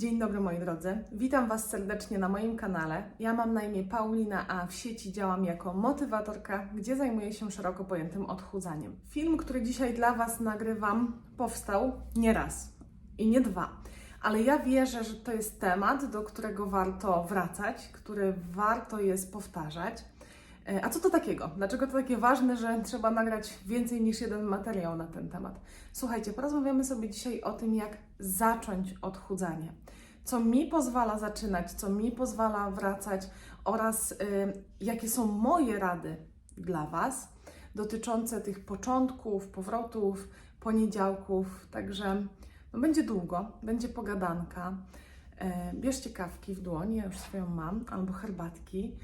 Dzień dobry moi drodzy, witam Was serdecznie na moim kanale. Ja mam na imię Paulina, a w sieci działam jako motywatorka, gdzie zajmuję się szeroko pojętym odchudzaniem. Film, który dzisiaj dla Was nagrywam, powstał nie raz i nie dwa, ale ja wierzę, że to jest temat, do którego warto wracać, który warto jest powtarzać. E, A co to takiego? Dlaczego to takie ważne, że trzeba nagrać więcej niż jeden materiał na ten temat? Słuchajcie, porozmawiamy sobie dzisiaj o tym, jak zacząć odchudzanie. Co mi pozwala zaczynać, co mi pozwala wracać oraz y, jakie są moje rady dla Was dotyczące tych początków, powrotów, poniedziałków. Także no, będzie długo, będzie pogadanka. E, bierzcie kawki w dłoń, ja już swoją mam, albo herbatki.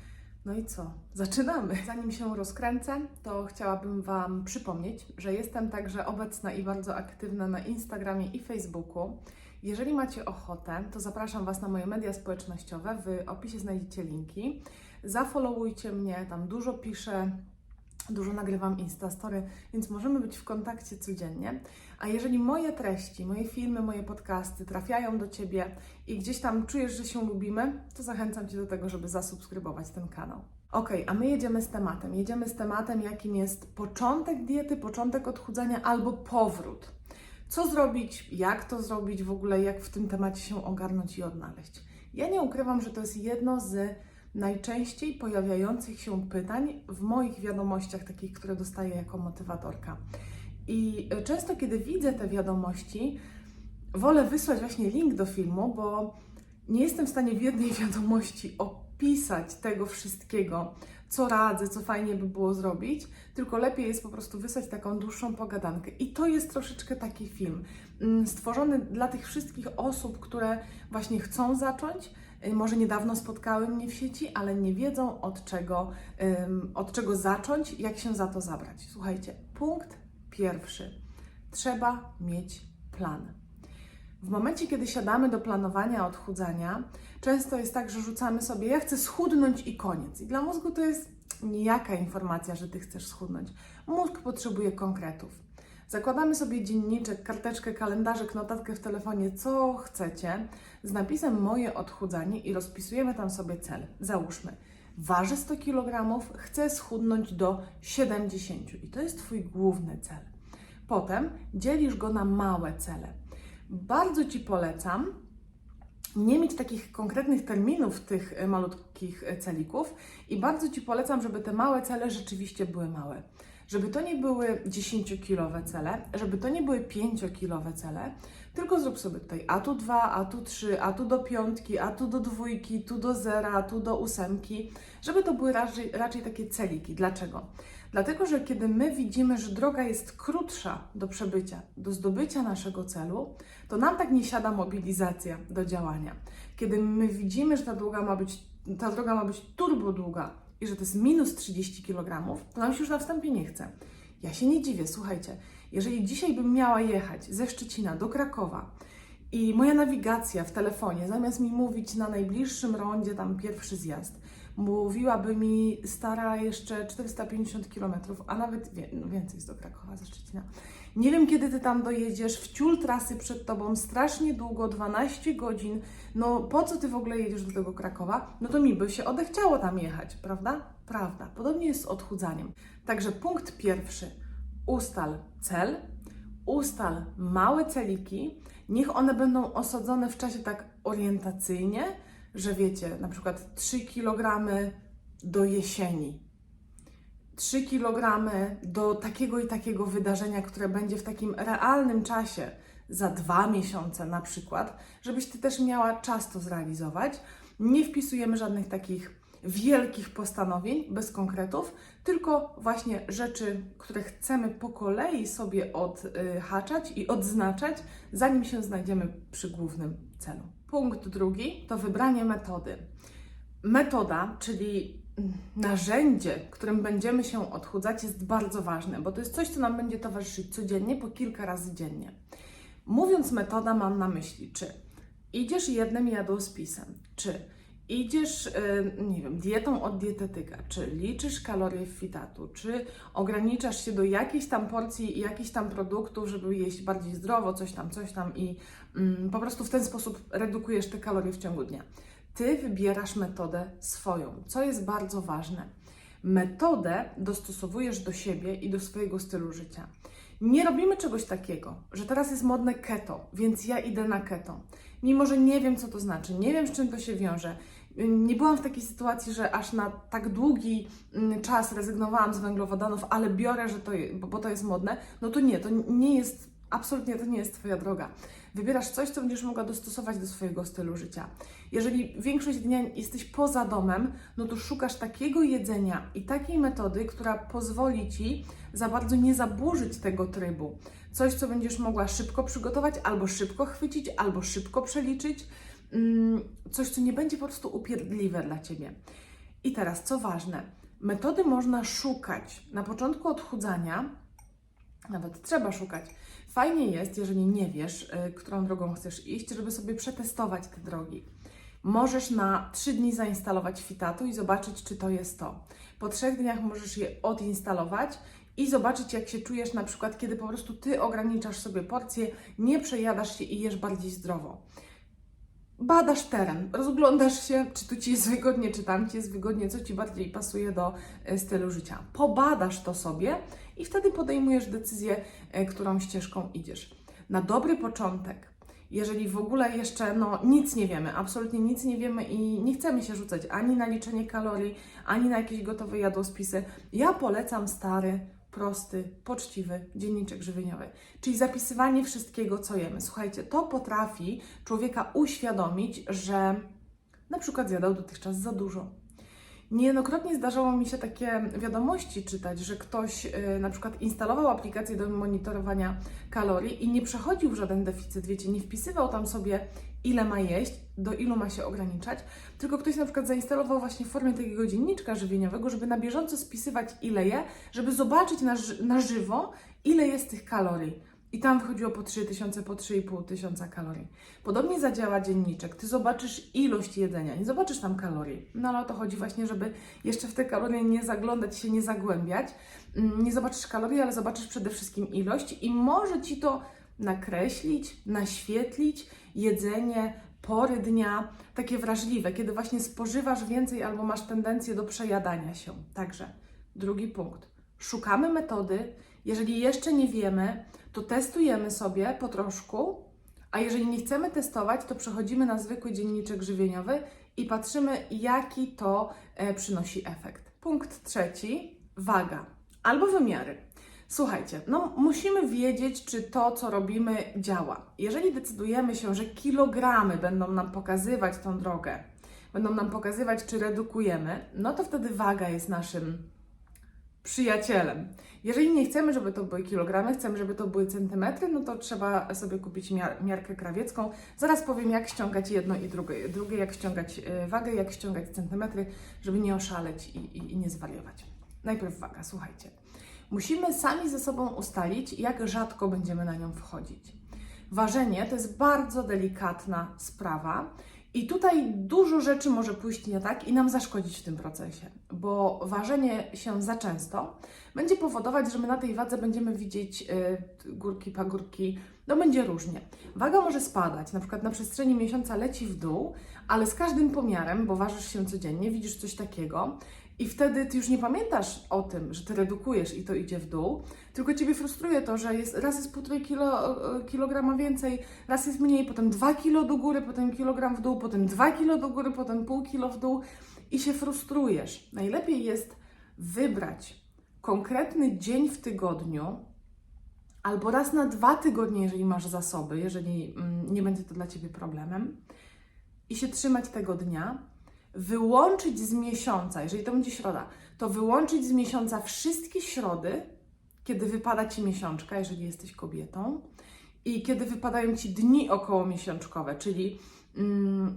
No i co? Zaczynamy! Zanim się rozkręcę, to chciałabym Wam przypomnieć, że jestem także obecna i bardzo aktywna na Instagramie i Facebooku. Jeżeli macie ochotę, to zapraszam Was na moje media społecznościowe. W opisie znajdziecie linki. Zafollowujcie mnie, tam dużo piszę, dużo nagrywam Instastory, więc możemy być w kontakcie codziennie. A jeżeli moje treści, moje filmy, moje podcasty trafiają do Ciebie i gdzieś tam czujesz, że się lubimy, to zachęcam Cię do tego, żeby zasubskrybować ten kanał. Ok, a my jedziemy z tematem. Jedziemy z tematem, jakim jest początek diety, początek odchudzania albo powrót. Co zrobić, jak to zrobić, w ogóle jak w tym temacie się ogarnąć i odnaleźć. Ja nie ukrywam, że to jest jedno z najczęściej pojawiających się pytań w moich wiadomościach, takich, które dostaję jako motywatorka. I często, kiedy widzę te wiadomości, wolę wysłać właśnie link do filmu, bo nie jestem w stanie w jednej wiadomości opisać tego wszystkiego, co radzę, co fajnie by było zrobić, tylko lepiej jest po prostu wysłać taką dłuższą pogadankę. I to jest troszeczkę taki film, mm, stworzony dla tych wszystkich osób, które właśnie chcą zacząć, y, może niedawno spotkały mnie w sieci, ale nie wiedzą od czego, od czego zacząć, jak się za to zabrać. Słuchajcie, punkt pierwszy. Trzeba mieć plan. W momencie, kiedy siadamy do planowania odchudzania, często jest tak, że rzucamy sobie, ja chcę schudnąć i koniec. I dla mózgu to jest nijaka informacja, że ty chcesz schudnąć. Mózg potrzebuje konkretów. Zakładamy sobie dzienniczek, karteczkę, kalendarzyk, notatkę w telefonie, co chcecie, z napisem moje odchudzanie i rozpisujemy tam sobie cel. Załóżmy, ważę 100 kg, chcę schudnąć do 70 i to jest Twój główny cel. Potem dzielisz go na małe cele. Bardzo Ci polecam nie mieć takich konkretnych terminów tych e, malutkich e, celików i bardzo Ci polecam, żeby te małe cele rzeczywiście były małe. Żeby to nie były 10-kilowe cele, żeby to nie były 5-kilowe cele, tylko zrób sobie tutaj a tu 2, a tu 3, a tu do piątki, a tu do dwójki, tu do zera, tu do ósemki, żeby to były raczej, raczej takie celiki. Dlaczego? Dlatego, że kiedy my widzimy, że droga jest krótsza do przebycia, do zdobycia naszego celu, to nam tak nie siada mobilizacja do działania. Kiedy my widzimy, że ta droga ma być, ta droga ma być turbo długa i że to jest minus 30 kg, to nam się już na wstępie nie chce. Ja się nie dziwię, słuchajcie, jeżeli dzisiaj bym miała jechać ze Szczecina do Krakowa i moja nawigacja w telefonie, zamiast mi mówić na najbliższym rondzie tam pierwszy zjazd, mówiłaby mi stara jeszcze 450 km, a nawet wie, no więcej jest do Krakowa ze Szczecina. Nie wiem, kiedy ty tam dojedziesz, wciul trasy przed tobą, strasznie długo, 12 godzin. No po co ty w ogóle jedziesz do tego Krakowa? No to mi by się odechciało tam jechać, prawda? Prawda. Podobnie jest z odchudzaniem. Także punkt pierwszy. Ustal cel, ustal małe celiki, niech one będą osadzone w czasie tak orientacyjnie, że wiecie, na przykład 3 kg do jesieni, 3 kg do takiego i takiego wydarzenia, które będzie w takim realnym czasie, za dwa miesiące na przykład, żebyś ty też miała czas to zrealizować. Nie wpisujemy żadnych takich wielkich postanowień bez konkretów, tylko właśnie rzeczy, które chcemy po kolei sobie odhaczać i odznaczać, zanim się znajdziemy przy głównym celu. Punkt drugi to wybranie metody. Metoda, czyli narzędzie, którym będziemy się odchudzać, jest bardzo ważne, bo to jest coś, co nam będzie towarzyszyć codziennie, po kilka razy dziennie. Mówiąc metoda, mam na myśli, czy idziesz jednym jadłospisem, czy idziesz, y, nie wiem, dietą od dietetyka, czy liczysz kalorie fitatu, czy ograniczasz się do jakiejś tam porcji i jakichś tam produktów, żeby jeść bardziej zdrowo, coś tam, coś tam i po prostu w ten sposób redukujesz te kalorie w ciągu dnia. Ty wybierasz metodę swoją, co jest bardzo ważne. Metodę dostosowujesz do siebie i do swojego stylu życia. Nie robimy czegoś takiego, że teraz jest modne keto, więc ja idę na keto. Mimo, że nie wiem, co to znaczy, nie wiem, z czym to się wiąże. Nie byłam w takiej sytuacji, że aż na tak długi mm, czas rezygnowałam z węglowodanów, ale biorę, że to, bo to jest modne. No to nie, to nie jest, absolutnie to nie jest Twoja droga. Wybierasz coś, co będziesz mogła dostosować do swojego stylu życia. Jeżeli większość dnia jesteś poza domem, no to szukasz takiego jedzenia i takiej metody, która pozwoli Ci za bardzo nie zaburzyć tego trybu. Coś, co będziesz mogła szybko przygotować, albo szybko chwycić, albo szybko przeliczyć. Mm, Coś, co nie będzie po prostu upierdliwe dla Ciebie. I teraz, co ważne, metody można szukać. Na początku odchudzania, nawet trzeba szukać. Fajnie jest, jeżeli nie wiesz, y, którą drogą chcesz iść, żeby sobie przetestować te drogi. Możesz na 3 dni zainstalować Fitatu i zobaczyć, czy to jest to. Po trzech dniach możesz je odinstalować i zobaczyć, jak się czujesz, na przykład, kiedy po prostu ty ograniczasz sobie porcje, nie przejadasz się i jesz bardziej zdrowo. Badasz teren, rozglądasz się, czy tu ci jest wygodnie, czy tam ci jest wygodnie, co ci bardziej pasuje do e, stylu życia. Pobadasz to sobie i wtedy podejmujesz decyzję, e, którą ścieżką idziesz. Na dobry początek, jeżeli w ogóle jeszcze no, nic nie wiemy, absolutnie nic nie wiemy i nie chcemy się rzucać ani na liczenie kalorii, ani na jakieś gotowe jadłospisy, ja polecam stary, prosty, poczciwy dzienniczek żywieniowy, czyli zapisywanie wszystkiego, co jemy. Słuchajcie, to potrafi człowieka uświadomić, że na przykład zjadał dotychczas za dużo. Niejednokrotnie zdarzało mi się takie wiadomości czytać, że ktoś yy, na przykład instalował aplikację do monitorowania kalorii i nie przechodził w żaden deficyt, wiecie, nie wpisywał tam sobie ile ma jeść, do ilu ma się ograniczać, tylko ktoś na przykład zainstalował właśnie w formie takiego dzienniczka żywieniowego, żeby na bieżąco spisywać ile je, żeby zobaczyć na, ży- na żywo, ile jest tych kalorii. I tam wychodziło po 3000, po 3,5 tysiąca kalorii. Podobnie zadziała dzienniczek. Ty zobaczysz ilość jedzenia, nie zobaczysz tam kalorii. No ale o to chodzi właśnie, żeby jeszcze w te kalorie nie zaglądać się, nie zagłębiać. Mm, Nie zobaczysz kalorii, ale zobaczysz przede wszystkim ilość i może Ci to nakreślić, naświetlić jedzenie, pory dnia, takie wrażliwe, kiedy właśnie spożywasz więcej albo masz tendencję do przejadania się. Także drugi punkt. Szukamy metody. Jeżeli jeszcze nie wiemy, to testujemy sobie po troszku, a jeżeli nie chcemy testować, to przechodzimy na zwykły dzienniczek żywieniowy i patrzymy, jaki to e, przynosi efekt. Punkt trzeci waga albo wymiary. Słuchajcie, no musimy wiedzieć, czy to, co robimy, działa. Jeżeli decydujemy się, że kilogramy będą nam pokazywać tą drogę, będą nam pokazywać, czy redukujemy, no to wtedy waga jest naszym przyjacielem. Jeżeli nie chcemy, żeby to były kilogramy, chcemy, żeby to były centymetry, no to trzeba sobie kupić miar miarkę krawiecką. Zaraz powiem, jak ściągać jedno i drugie. Drugie, jak ściągać y, wagę, jak ściągać centymetry, żeby nie oszaleć i, i, i nie zwariować. Najpierw waga, słuchajcie. Musimy sami ze sobą ustalić, jak rzadko będziemy na nią wchodzić. Ważenie to jest bardzo delikatna sprawa. I tutaj dużo rzeczy może pójść nie tak i nam zaszkodzić w tym procesie, bo ważenie się za często będzie powodować, że my na tej wadze będziemy widzieć y, górki, pagórki, no będzie różnie. Waga może spadać, na przykład na przestrzeni miesiąca leci w dół, ale z każdym pomiarem, bo ważysz się codziennie, widzisz coś takiego i wtedy ty już nie pamiętasz o tym, że ty redukujesz i to idzie w dół, tylko ciebie frustruje to, że jest, raz jest półtorej kilo, e, kilograma więcej, raz jest mniej, potem 2 kilo do góry, potem kilogram w dół, potem 2 kilo do góry, potem pół kilo w dół i się frustrujesz. Najlepiej jest wybrać konkretny dzień w tygodniu, albo raz na dwa tygodnie, jeżeli masz zasoby, jeżeli mm, nie będzie to dla ciebie problemem, i się trzymać tego dnia, wyłączyć z miesiąca, jeżeli to będzie środa, to wyłączyć z miesiąca wszystkie środy, kiedy wypada ci miesiączka, jeżeli jesteś kobietą, i kiedy wypadają ci dni okołomiesiączkowe, czyli mm,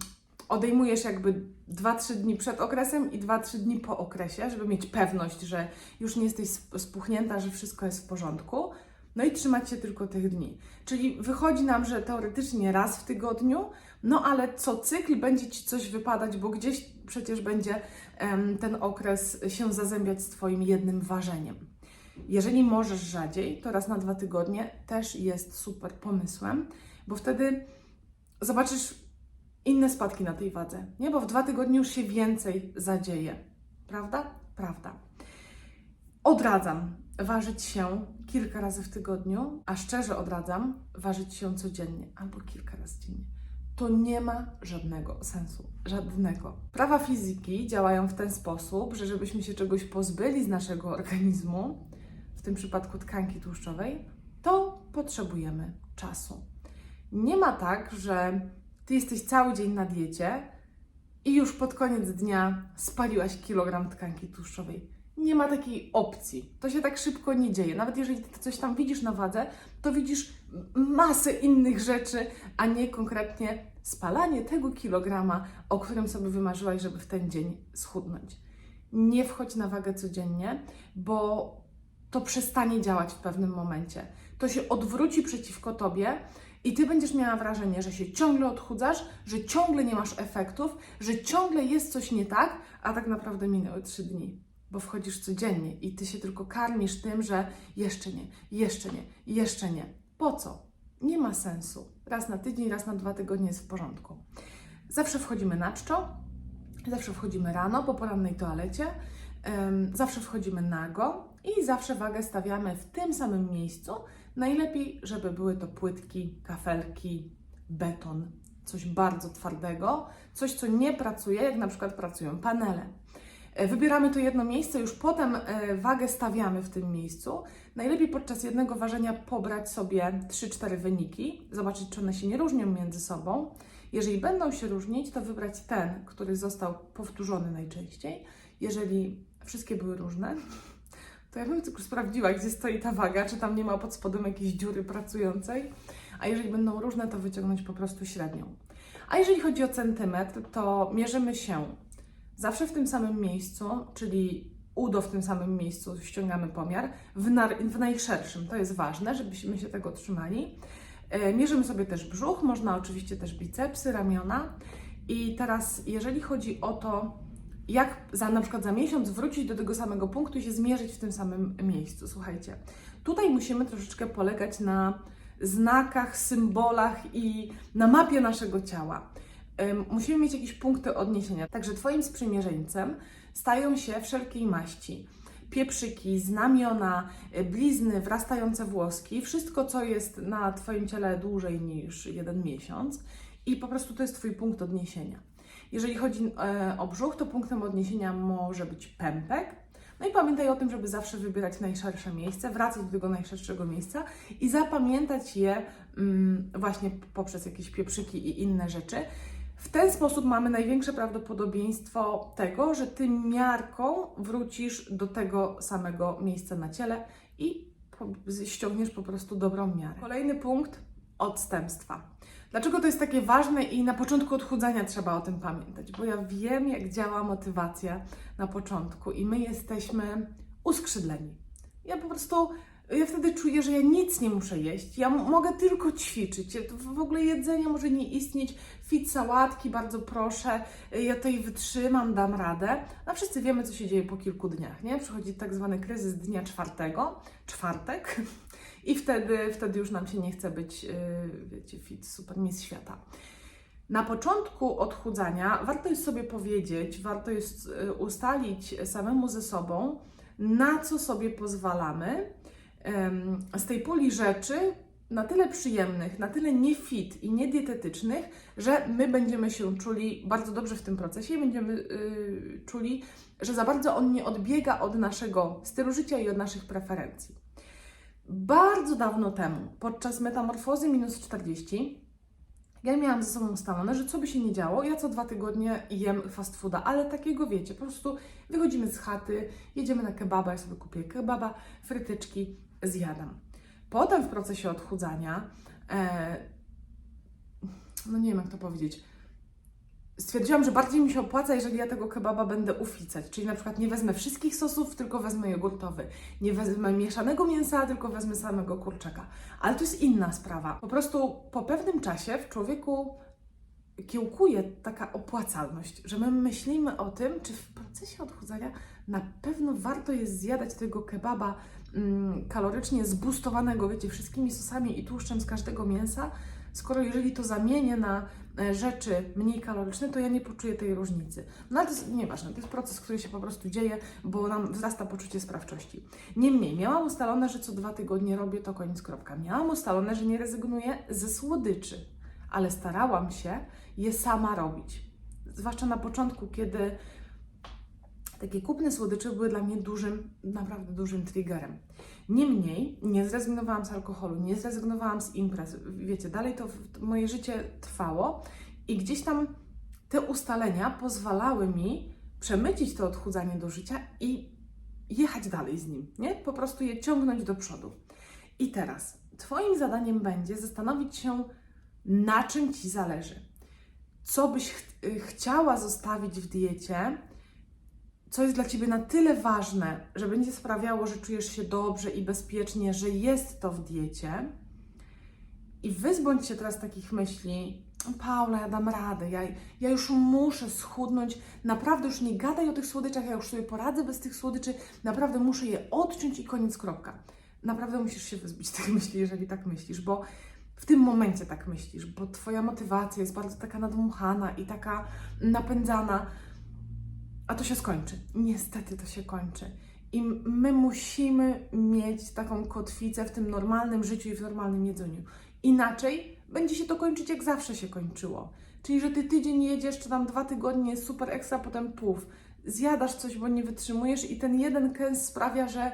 odejmujesz jakby 2-3 dni przed okresem i 2-3 dni po okresie, żeby mieć pewność, że już nie jesteś sp- spuchnięta, że wszystko jest w porządku. No i trzymać się tylko tych dni. Czyli wychodzi nam, że teoretycznie raz w tygodniu, no ale co cykl będzie ci coś wypadać, bo gdzieś przecież będzie ten okres się zazębiać z Twoim jednym ważeniem. Jeżeli możesz rzadziej, to raz na dwa tygodnie też jest super pomysłem, bo wtedy zobaczysz inne spadki na tej wadze, nie? Bo w dwa tygodnie już się więcej zadzieje. Prawda? Prawda. Odradzam ważyć się kilka razy w tygodniu, a szczerze odradzam ważyć się codziennie albo kilka razy dziennie. To nie ma żadnego sensu. Żadnego. Prawa fizyki działają w ten sposób, że żebyśmy się czegoś pozbyli z naszego organizmu, w tym przypadku tkanki tłuszczowej, to potrzebujemy czasu. Nie ma tak, że ty jesteś cały dzień na diecie i już pod koniec dnia spaliłaś kilogram tkanki tłuszczowej. Nie ma takiej opcji. To się tak szybko nie dzieje. Nawet jeżeli ty coś tam widzisz na wadze, to widzisz masę innych rzeczy, a nie konkretnie spalanie tego kilograma, o którym sobie wymarzyłaś, żeby w ten dzień schudnąć. Nie wchodź na wagę codziennie, bo to przestanie działać w pewnym momencie. To się odwróci przeciwko tobie i ty będziesz miała wrażenie, że się ciągle odchudzasz, że ciągle nie masz efektów, że ciągle jest coś nie tak, a tak naprawdę minęły trzy dni, bo wchodzisz codziennie i ty się tylko karmisz tym, że jeszcze nie, jeszcze nie, jeszcze nie. Po co? Nie ma sensu. Raz na tydzień, raz na dwa tygodnie jest w porządku. Zawsze wchodzimy na czczo, zawsze wchodzimy rano po porannej toalecie, em, zawsze wchodzimy nago i zawsze wagę stawiamy w tym samym miejscu. Najlepiej, żeby były to płytki, kafelki, beton, coś bardzo twardego, coś, co nie pracuje, jak na przykład pracują panele. E, Wybieramy to jedno miejsce, już potem e, wagę stawiamy w tym miejscu. Najlepiej podczas jednego ważenia pobrać sobie 3-4 wyniki, zobaczyć, czy one się nie różnią między sobą. Jeżeli będą się różnić, to wybrać ten, który został powtórzony najczęściej. Jeżeli wszystkie były różne, to ja bym tylko sprawdziła, gdzie stoi ta waga, czy tam nie ma pod spodem jakiejś dziury pracującej. A jeżeli będą różne, to wyciągnąć po prostu średnią. A jeżeli chodzi o centymetr, to mierzymy się zawsze w tym samym miejscu, czyli udo w tym samym miejscu, ściągamy pomiar, w, w najszerszym. To jest ważne, żebyśmy się tego trzymali. E, Mierzymy sobie też brzuch, można oczywiście też bicepsy, ramiona. I teraz, jeżeli chodzi o to, jak za, na przykład za miesiąc wrócić do tego samego punktu i się zmierzyć w tym samym miejscu, słuchajcie, tutaj musimy troszeczkę polegać na znakach, symbolach i na mapie naszego ciała. Musimy mieć jakieś punkty odniesienia. Także Twoim sprzymierzeńcem stają się wszelkiej maści. Pieprzyki, znamiona, y, blizny, wrastające włoski, wszystko, co jest na Twoim ciele dłużej niż jeden miesiąc i po prostu to jest Twój punkt odniesienia. Jeżeli chodzi e, o brzuch, to punktem odniesienia może być pępek. No i pamiętaj o tym, żeby zawsze wybierać najszersze miejsce, wracać do tego najszerszego miejsca i zapamiętać je mm, właśnie poprzez jakieś pieprzyki i inne rzeczy. W ten sposób mamy największe prawdopodobieństwo tego, że ty miarką wrócisz do tego samego miejsca na ciele i ściągniesz po prostu dobrą miarę. Kolejny punkt odstępstwa. Dlaczego to jest takie ważne i na początku odchudzania trzeba o tym pamiętać? Bo ja wiem, jak działa motywacja na początku i my jesteśmy uskrzydleni. Ja po prostu, ja wtedy czuję, że ja nic nie muszę jeść. Ja mogę tylko ćwiczyć. W ogóle jedzenie może nie istnieć. Fit sałatki, bardzo proszę. Ja tutaj wytrzymam, dam radę. No wszyscy wiemy, co się dzieje po kilku dniach, nie? Przychodzi tak zwany kryzys dnia czwartego, czwartek. I wtedy, wtedy już nam się nie chce być, yy, wiecie, fit, super mistrz świata. Na początku odchudzania warto jest sobie powiedzieć, warto jest y, ustalić samemu ze sobą, na co sobie pozwalamy z tej puli rzeczy, na tyle przyjemnych, na tyle nie fit i niedietetycznych, że my będziemy się czuli bardzo dobrze w tym procesie i będziemy y, czuli, że za bardzo on nie odbiega od naszego stylu życia i od naszych preferencji. Bardzo dawno temu, podczas metamorfozy minus 40, ja miałam ze sobą ustalone, że co by się nie działo, ja co dwa tygodnie jem fast fooda, ale takiego wiecie, po prostu wychodzimy z chaty, jedziemy na kebaba, ja sobie kupię kebaba, frytyczki, zjadam. Potem w procesie odchudzania, e, no nie wiem jak to powiedzieć, stwierdziłam, że bardziej mi się opłaca, jeżeli ja tego kebaba będę uficać. Czyli na przykład nie wezmę wszystkich sosów, tylko wezmę jogurtowy. Nie wezmę mieszanego mięsa, tylko wezmę samego kurczaka. Ale to jest inna sprawa. Po prostu po pewnym czasie w człowieku kiełkuje taka opłacalność, że my myślimy o tym, czy w procesie odchudzania na pewno warto jest zjadać tego kebaba kalorycznie zbustowanego, wiecie, wszystkimi sosami i tłuszczem z każdego mięsa, skoro jeżeli to zamienię na e, rzeczy mniej kaloryczne, to ja nie poczuję tej różnicy. No ale to jest nieważne, to jest proces, który się po prostu dzieje, bo nam wzrasta poczucie sprawczości. Niemniej, miałam ustalone, że co dwa tygodnie robię to koniec kropka. Miałam ustalone, że nie rezygnuję ze słodyczy, ale starałam się je sama robić. Zwłaszcza na początku, kiedy takie kupne słodycze były dla mnie dużym, naprawdę dużym triggerem. Niemniej nie zrezygnowałam z alkoholu, nie zrezygnowałam z imprez. Wiecie, dalej to, to moje życie trwało i gdzieś tam te ustalenia pozwalały mi przemycić to odchudzanie do życia i jechać dalej z nim, nie? Po prostu je ciągnąć do przodu. I teraz Twoim zadaniem będzie zastanowić się, na czym Ci zależy. Co byś ch- chciała zostawić w diecie, co jest dla Ciebie na tyle ważne, że będzie sprawiało, że czujesz się dobrze i bezpiecznie, że jest to w diecie. I wyzbądź się teraz takich myśli, Paula, ja dam radę, ja, ja już muszę schudnąć, naprawdę już nie gadaj o tych słodyczach, ja już sobie poradzę bez tych słodyczy, naprawdę muszę je odciąć i koniec, kropka. Naprawdę musisz się wyzbyć tych myśli, jeżeli tak myślisz, bo w tym momencie tak myślisz, bo Twoja motywacja jest bardzo taka nadmuchana i taka napędzana, a to się skończy. Niestety to się kończy. I my musimy mieć taką kotwicę w tym normalnym życiu i w normalnym jedzeniu. Inaczej będzie się to kończyć jak zawsze się kończyło. Czyli, że ty tydzień jedziesz, czy tam dwa tygodnie super ekstra, potem puf. Zjadasz coś, bo nie wytrzymujesz i ten jeden kęs sprawia, że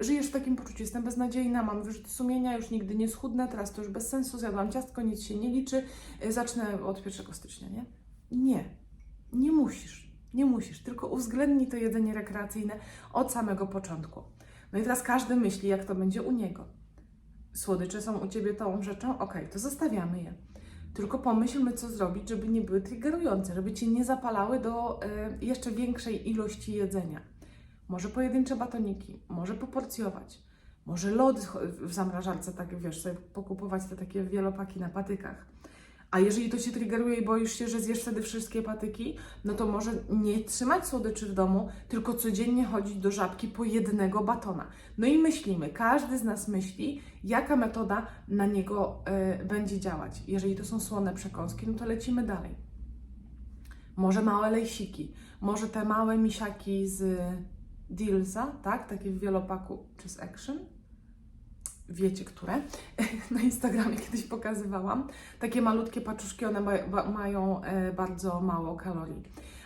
żyjesz w takim poczuciu, jestem beznadziejna, mam wyrzuty sumienia, już nigdy nie schudnę, teraz to już bez sensu, zjadłam ciastko, nic się nie liczy, y, zacznę od 1 stycznia, nie? Nie, nie musisz, nie musisz, tylko uwzględnij to jedzenie rekreacyjne od samego początku. No i teraz każdy myśli, jak to będzie u niego. Słodycze są u Ciebie tą rzeczą? Okej, to zostawiamy je. Tylko pomyślmy, co zrobić, żeby nie były triggerujące, żeby Cię nie zapalały do y, jeszcze większej ilości jedzenia. Może pojedyncze batoniki, może poporcjować, może lody w zamrażarce, tak wiesz, sobie pokupować te takie wielopaki na patykach. A jeżeli to Cię triggeruje i boisz się, że zjesz wtedy wszystkie patyki, no to może nie trzymać słodyczy w domu, tylko codziennie chodzić do żabki po jednego batona. No i myślimy, każdy z nas myśli, jaka metoda na niego y, będzie działać. Jeżeli to są słone przekąski, no to lecimy dalej. Może małe lejsiki, może te małe misiaki z Dealsa, tak? Takie w wielopaku, czy z Action? Wiecie, które? Na Instagramie kiedyś pokazywałam. Takie malutkie paczuszki, one ma, mają e, bardzo mało kalorii.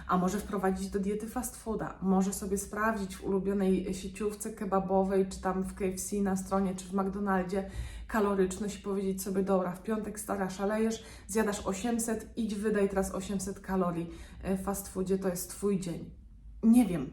A może wprowadzić do diety fast fooda, może sobie sprawdzić w ulubionej sieciówce kebabowej, czy tam w KFC na stronie, czy w McDonaldzie kaloryczność i powiedzieć sobie, dobra, w piątek stara szalejesz, zjadasz 800, idź wydaj teraz 800 kalorii w fast foodzie, to jest Twój dzień. Nie wiem,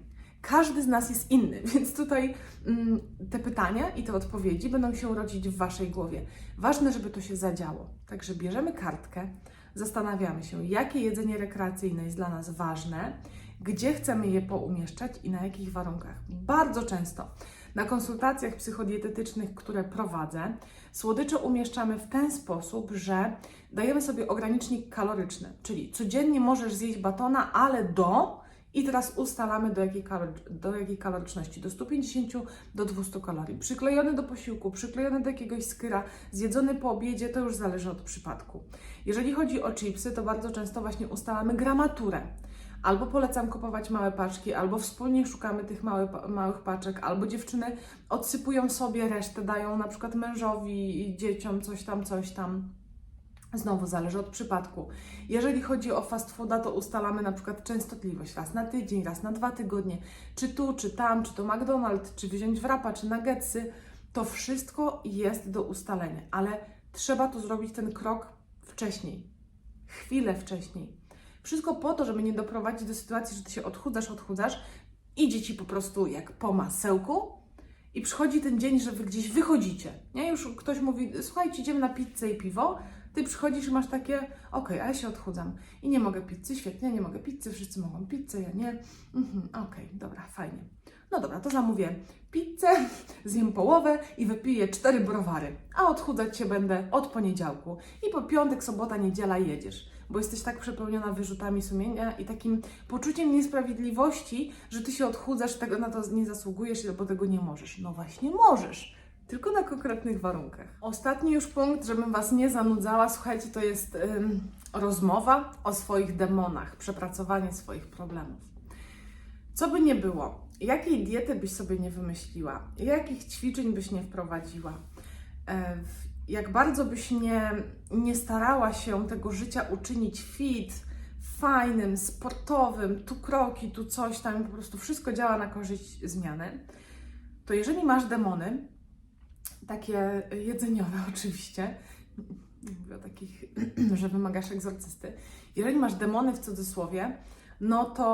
każdy z nas jest inny, więc tutaj mm, te pytania i te odpowiedzi będą się rodzić w Waszej głowie. Ważne, żeby to się zadziało. Także bierzemy kartkę, zastanawiamy się, jakie jedzenie rekreacyjne jest dla nas ważne, gdzie chcemy je poumieszczać i na jakich warunkach. Bardzo często na konsultacjach psychodietetycznych, które prowadzę, słodycze umieszczamy w ten sposób, że dajemy sobie ogranicznik kaloryczny, czyli codziennie możesz zjeść batona, ale do i teraz ustalamy do jakiej, kalor do jakiej kaloryczności, do 150 do 200 kalorii. Przyklejony do posiłku, przyklejony do jakiegoś skyra, zjedzony po obiedzie, to już zależy od przypadku. Jeżeli chodzi o chipsy, to bardzo często właśnie ustalamy gramaturę. Albo polecam kupować małe paczki, albo wspólnie szukamy tych małych, paczek, albo dziewczyny odsypują sobie resztę, dają na przykład mężowi dzieciom coś tam, coś tam. Znowu zależy od przypadku. Jeżeli chodzi o fast fooda, to ustalamy na przykład częstotliwość raz na tydzień, raz na dwa tygodnie, czy tu, czy tam, czy to McDonald's, czy wziąć wrapa, czy nuggetsy. To wszystko jest do ustalenia, ale trzeba tu zrobić ten krok wcześniej, chwilę wcześniej. Wszystko po to, żeby nie doprowadzić do sytuacji, że ty się odchudzasz, odchudzasz, idzie ci po prostu jak po masełku i przychodzi ten dzień, że wy gdzieś wychodzicie. Nie? Już ktoś mówi, słuchajcie, idziemy na pizzę i piwo, Ty przychodzisz i masz takie, okej, a ja się odchudzam i nie mogę pizzy, świetnie, nie mogę pizzy, wszyscy mogą pizzę, ja nie. Mhm, okej, dobra, fajnie. No dobra, to zamówię pizzę, zjem połowę i wypiję cztery browary, a odchudzać się będę od poniedziałku. I po piątek, sobota, niedziela jedziesz, bo jesteś tak przepełniona wyrzutami sumienia i takim poczuciem niesprawiedliwości, że ty się odchudzasz, tego na to nie zasługujesz albo tego nie możesz. No właśnie możesz. Tylko na konkretnych warunkach. Ostatni już punkt, żebym Was nie zanudzała, słuchajcie, to jest ym, rozmowa o swoich demonach, przepracowanie swoich problemów. Co by nie było, jakiej diety byś sobie nie wymyśliła, jakich ćwiczeń byś nie wprowadziła, w- jak bardzo byś nie, nie starała się tego życia uczynić fit, fajnym, sportowym, tu kroki, tu coś tam, po prostu wszystko działa na korzyść zmiany, to jeżeli masz demony, takie jedzeniowe oczywiście, mówię o takich, że wymagasz egzorcysty, jeżeli masz demony w cudzysłowie, no to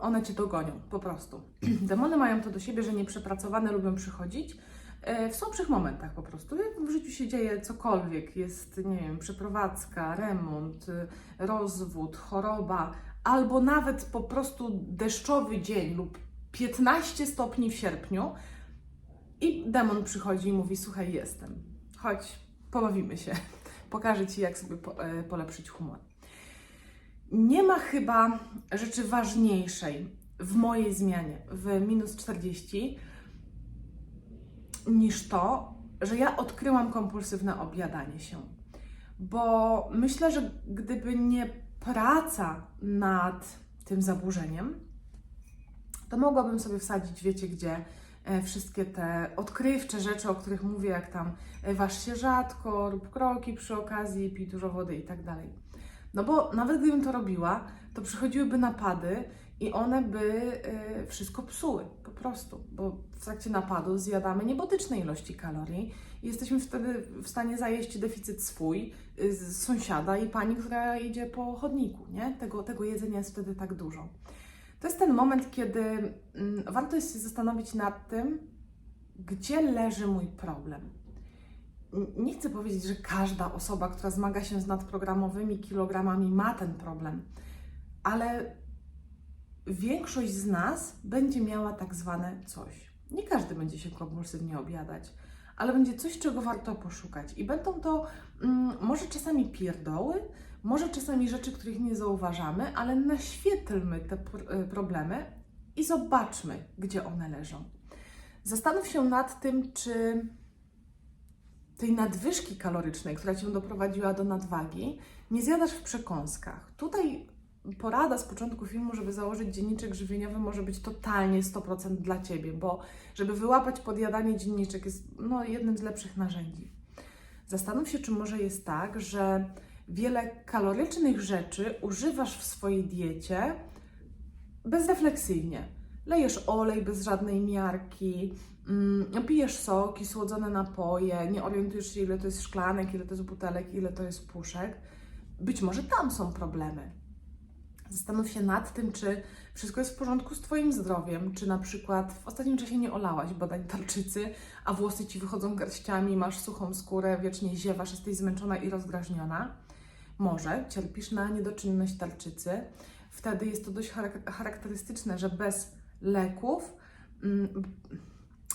one cię dogonią, po prostu. Demony mają to do siebie, że nieprzepracowane lubią przychodzić e, w słabszych momentach po prostu. Jak w życiu się dzieje cokolwiek, jest, nie wiem, przeprowadzka, remont, y, rozwód, choroba, albo nawet po prostu deszczowy dzień lub 15 stopni w sierpniu i demon przychodzi i mówi, słuchaj, jestem, chodź, pobawimy się, pokażę Ci, jak sobie po, e, polepszyć humor. Nie ma chyba rzeczy ważniejszej w mojej zmianie w minus 40 niż to, że ja odkryłam kompulsywne objadanie się. Bo myślę, że gdyby nie praca nad tym zaburzeniem, to mogłabym sobie wsadzić, wiecie gdzie, wszystkie te odkrywcze rzeczy, o których mówię, jak tam e, waż się rzadko, rób kroki przy okazji, pij dużo wody i tak dalej. No bo nawet gdybym to robiła, to przychodziłyby napady i one by e, wszystko psuły, po prostu, bo w trakcie napadu zjadamy niebotyczne ilości kalorii i jesteśmy wtedy w stanie zajeść deficyt swój z sąsiada i pani, która idzie po chodniku, nie? Tego, tego jedzenia jest wtedy tak dużo. To jest ten moment, kiedy mm, warto jest się zastanowić nad tym, gdzie leży mój problem. Nie chcę powiedzieć, że każda osoba, która zmaga się z nadprogramowymi kilogramami, ma ten problem, ale większość z nas będzie miała tak zwane coś. Nie każdy będzie się kompulsywnie objadać, ale będzie coś, czego warto poszukać. I będą to mm, może czasami pierdoły, może czasami rzeczy, których nie zauważamy, ale naświetlmy te e, problemy i zobaczmy, gdzie one leżą. Zastanów się nad tym, czy tej nadwyżki kalorycznej, która Cię doprowadziła do nadwagi, nie zjadasz w przekąskach. Tutaj porada z początku filmu, żeby założyć dzienniczek żywieniowy, może być totalnie 100% dla Ciebie, bo żeby wyłapać podjadanie dzienniczek jest no, jednym z lepszych narzędzi. Zastanów się, czy może jest tak, że wiele kalorycznych rzeczy używasz w swojej diecie bezrefleksyjnie. Lejesz olej bez żadnej miarki, mm, pijesz soki, słodzone napoje, nie orientujesz się, ile to jest szklanek, ile to jest butelek, ile to jest puszek. Być może tam są problemy. Zastanów się nad tym, czy wszystko jest w porządku z Twoim zdrowiem, czy na przykład w ostatnim czasie nie olałaś badań tarczycy, a włosy Ci wychodzą garściami, masz suchą skórę, wiecznie ziewasz, jesteś zmęczona i rozdrażniona. Może cierpisz na niedoczynność tarczycy. Wtedy jest to dość charak- charakterystyczne, że bez leków, mm,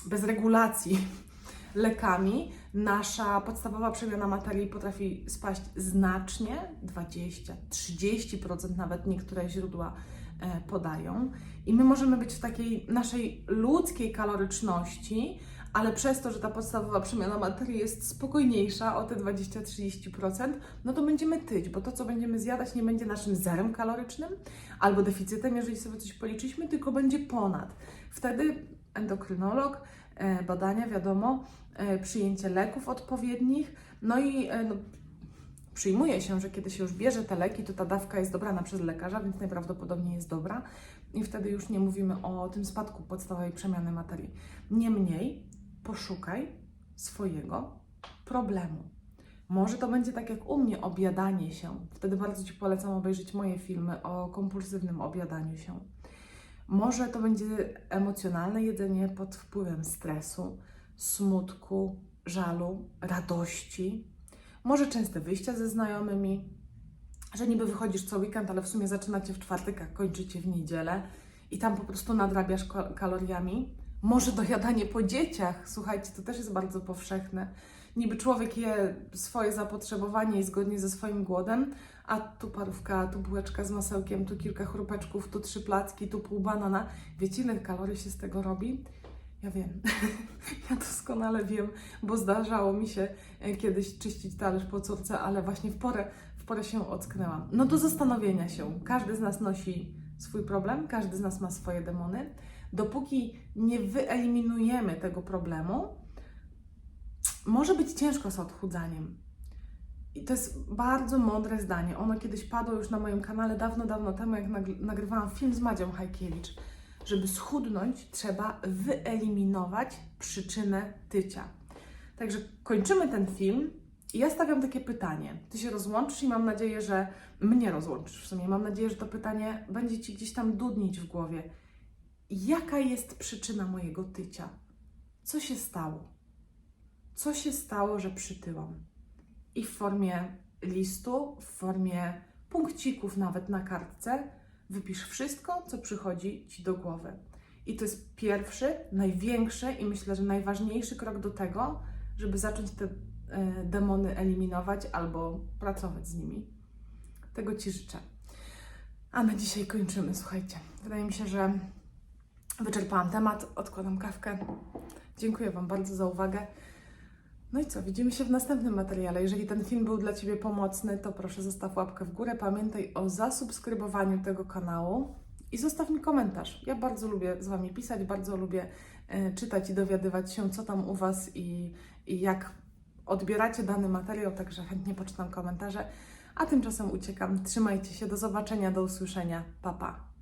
bez regulacji lekami, nasza podstawowa przemiana materii potrafi spaść znacznie 20-30% nawet niektóre źródła e, podają. I my możemy być w takiej naszej ludzkiej kaloryczności, ale przez to, że ta podstawowa przemiana materii jest spokojniejsza o te 20-30%, no to będziemy tyć, bo to, co będziemy zjadać, nie będzie naszym zerem kalorycznym albo deficytem, jeżeli sobie coś policzyliśmy, tylko będzie ponad. Wtedy endokrynolog, e, badania, wiadomo, e, przyjęcie leków odpowiednich, no i e, no, przyjmuje się, że kiedy się już bierze te leki, to ta dawka jest dobrana przez lekarza, więc najprawdopodobniej jest dobra i wtedy już nie mówimy o tym spadku podstawowej przemiany materii. Niemniej poszukaj swojego problemu. Może to będzie tak jak u mnie objadanie się. Wtedy bardzo Ci polecam obejrzeć moje filmy o kompulsywnym objadaniu się. Może to będzie emocjonalne jedzenie pod wpływem stresu, smutku, żalu, radości. Może częste wyjścia ze znajomymi, że niby wychodzisz co weekend, ale w sumie zaczynacie w czwartek, a kończycie w niedzielę i tam po prostu nadrabiasz kaloriami. Może dojadanie po dzieciach, słuchajcie, to też jest bardzo powszechne. Niby człowiek je swoje zapotrzebowanie i zgodnie ze swoim głodem, a tu parówka, tu bułeczka z masełkiem, tu kilka chrupeczków, tu trzy placki, tu pół banana. Wiecie, ile kalorii się z tego robi? Ja wiem, ja doskonale wiem, bo zdarzało mi się e, kiedyś czyścić talerz po córce, ale właśnie w porę, w porę się ocknęłam. No do zastanowienia się. Każdy z nas nosi swój problem, każdy z nas ma swoje demony. Dopóki nie wyeliminujemy tego problemu, może być ciężko z odchudzaniem. I to jest bardzo mądre zdanie. Ono kiedyś padło już na moim kanale dawno, dawno temu, jak nagrywałam film z Madzią Hajkiewicz. Żeby schudnąć, trzeba wyeliminować przyczynę tycia. Także kończymy ten film i ja stawiam takie pytanie. Ty się rozłączysz i mam nadzieję, że mnie rozłączysz w sumie. Mam nadzieję, że to pytanie będzie Ci gdzieś tam dudnić w głowie. Jaka jest przyczyna mojego tycia? Co się stało? Co się stało, że przytyłam? I w formie listu, w formie punkcików nawet na kartce wypisz wszystko, co przychodzi Ci do głowy. I to jest pierwszy, największy i myślę, że najważniejszy krok do tego, żeby zacząć te e, demony eliminować albo pracować z nimi. Tego Ci życzę. A na dzisiaj kończymy, słuchajcie. Wydaje mi się, że wyczerpałam temat, odkładam kawkę. Dziękuję Wam bardzo za uwagę. No i co, widzimy się w następnym materiale. Jeżeli ten film był dla Ciebie pomocny, to proszę zostaw łapkę w górę. Pamiętaj o zasubskrybowaniu tego kanału i zostaw mi komentarz. Ja bardzo lubię z Wami pisać, bardzo lubię e, czytać i dowiadywać się, co tam u Was i, i jak odbieracie dany materiał, także chętnie poczytam komentarze. A tymczasem uciekam. Trzymajcie się, do zobaczenia, do usłyszenia. Pa, pa.